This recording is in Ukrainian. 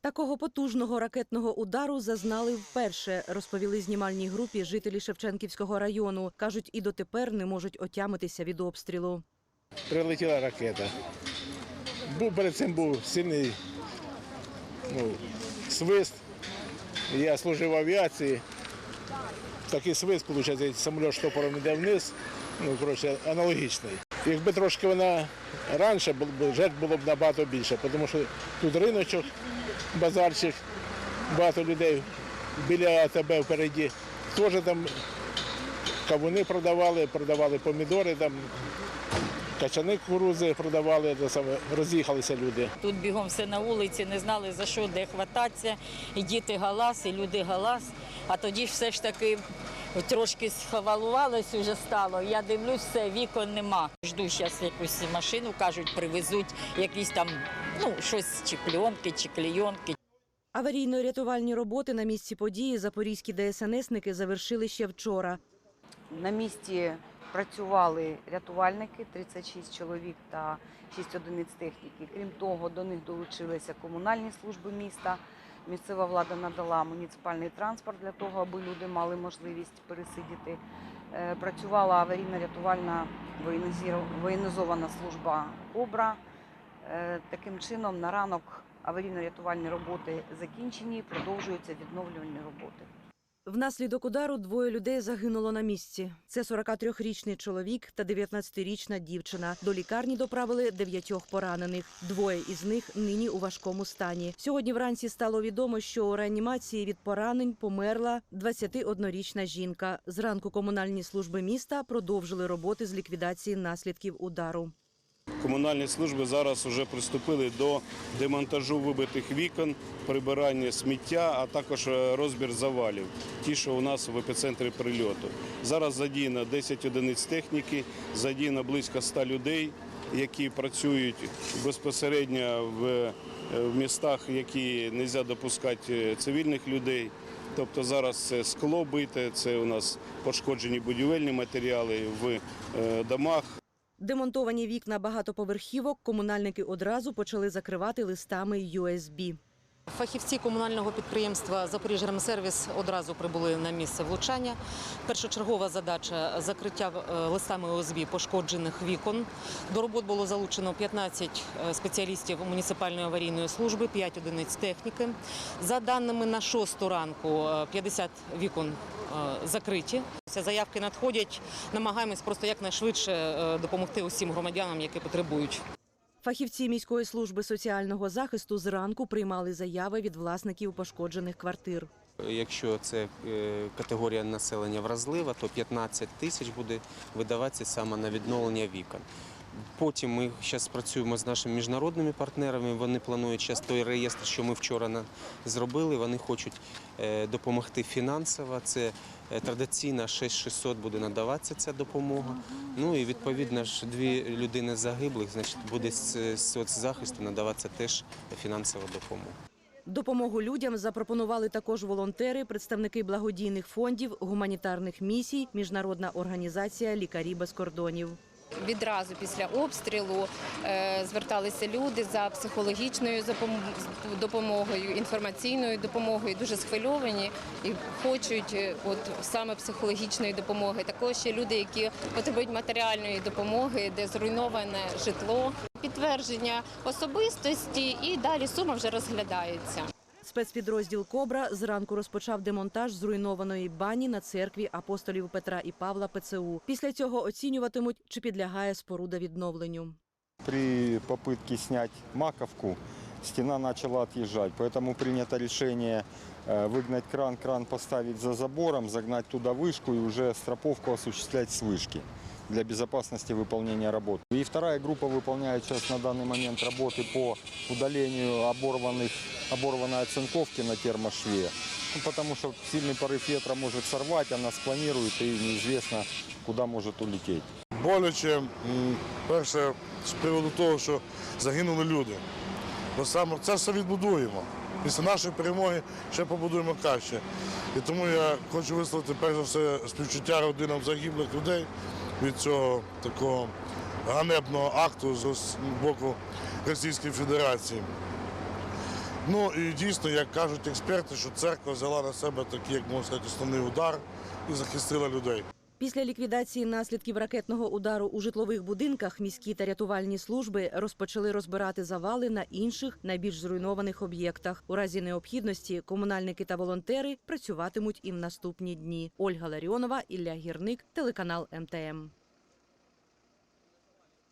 Такого потужного ракетного удару зазнали вперше, розповіли знімальній групі жителі Шевченківського району. Кажуть, і дотепер не можуть отямитися від обстрілу. Прилетіла ракета. Був перед цим був сильний ну, свист. Я служив в авіації. Такий свист, виходить, самоліт штопором йде вниз. Ну, коротше, аналогічний. Якби трошки вона раніше, жертв було б набагато більше, тому що тут риночок, базарчик, багато людей біля АТБ впереді. Теж там кавуни продавали, продавали помідори, там качани кукурузи продавали, саме, роз'їхалися люди. Тут бігом все на вулиці, не знали за що, де хвататися. І діти галас, і люди галас. А тоді ж все ж таки трошки схавалувалось уже стало. Я дивлюсь, все, вікон нема. Жду зараз якусь машину, кажуть, привезуть якісь там, ну, щось чи пленки, чи клейонки. Аварійно-рятувальні роботи на місці події запорізькі ДСНСники завершили ще вчора. На місці працювали рятувальники, 36 чоловік та 6 одиниць техніки. Крім того, до них долучилися комунальні служби міста. Місцева влада надала муніципальний транспорт для того, аби люди мали можливість пересидіти. Е, Працювала аварійно-рятувальна воєнізована служба Кобра. Е, Таким чином, на ранок аварійно-рятувальні роботи закінчені, продовжуються відновлювальні роботи. Внаслідок удару двоє людей загинуло на місці. Це 43-річний чоловік та 19-річна дівчина. До лікарні доправили дев'ятьох поранених. Двоє із них нині у важкому стані. Сьогодні вранці стало відомо, що у реанімації від поранень померла 21-річна жінка. Зранку комунальні служби міста продовжили роботи з ліквідації наслідків удару. Комунальні служби зараз вже приступили до демонтажу вибитих вікон, прибирання сміття, а також е, розбір завалів, ті, що у нас в епіцентрі прильоту. Зараз задіяно 10 одиниць техніки, задіяно близько 100 людей, які працюють безпосередньо в, е, містах, які не можна допускати е, цивільних людей. Тобто зараз це скло бите, це у нас пошкоджені будівельні матеріали в домах. Демонтовані вікна багатоповерхівок комунальники одразу почали закривати листами USB. Фахівці комунального підприємства «Запоріжремсервіс» одразу прибули на місце влучання. Першочергова задача закриття е, листами ОСБ пошкоджених вікон. До робот було залучено 15 е, спеціалістів муніципальної аварійної служби, 5 одиниць техніки. За даними на 6 ранку, е, 50 вікон е, закриті. Заявки надходять. Намагаємось просто якнайшвидше допомогти усім громадянам, які потребують. Фахівці міської служби соціального захисту зранку приймали заяви від власників пошкоджених квартир. Якщо це е, категорія населення вразлива, то 15 тисяч буде видаватися саме на відновлення вікон. Потім ми зараз працюємо з нашими міжнародними партнерами. Вони планують зараз той реєстр, що ми вчора зробили. Вони хочуть е, допомогти фінансово. Це е, традиційна 6600 буде надаватися ця допомога. Ну і відповідно ж дві людини загиблих, значить буде з соцзахисту надаватися теж фінансова допомога. Допомогу людям запропонували також волонтери, представники благодійних фондів, гуманітарних місій, міжнародна організація Лікарі без кордонів. Відразу після обстрілу е, зверталися люди за психологічною допомогою, інформаційною допомогою, дуже схвильовані і хочуть е, от саме психологічної допомоги. Також є люди, які потребують матеріальної допомоги, де зруйноване житло, підтвердження особистості, і далі сума вже розглядається. Спецпідрозділ Кобра зранку розпочав демонтаж зруйнованої бані на церкві апостолів Петра і Павла ПЦУ. Після цього оцінюватимуть, чи підлягає споруда відновленню. При попытке снять маковку стена начала отъезжать, поэтому принято решение э, выгнать кран, кран поставить за забором, загнать туда вышку и уже строповку осуществлять с вышки для безопасности выполнения работ. И вторая группа выполняет сейчас на данный момент работы по удалению оборванных, оборванной оцинковки на термошве, Ну, потому что сильный порыв ветра может сорвать, она спланирует и неизвестно, куда может улететь. боляче, м, перше, з приводу того, що загинули люди. Бо саме це все відбудуємо. Після нашої перемоги ще побудуємо краще. І тому я хочу висловити перш за все співчуття родинам загиблих людей від цього такого ганебного акту з боку Російської Федерації. Ну і дійсно, як кажуть експерти, що церква взяла на себе такий, як можна сказати, основний удар і захистила людей. Після ліквідації наслідків ракетного удару у житлових будинках міські та рятувальні служби розпочали розбирати завали на інших найбільш зруйнованих об'єктах. У разі необхідності комунальники та волонтери працюватимуть і в наступні дні. Ольга Ларіонова, Ілля Гірник, телеканал МТМ.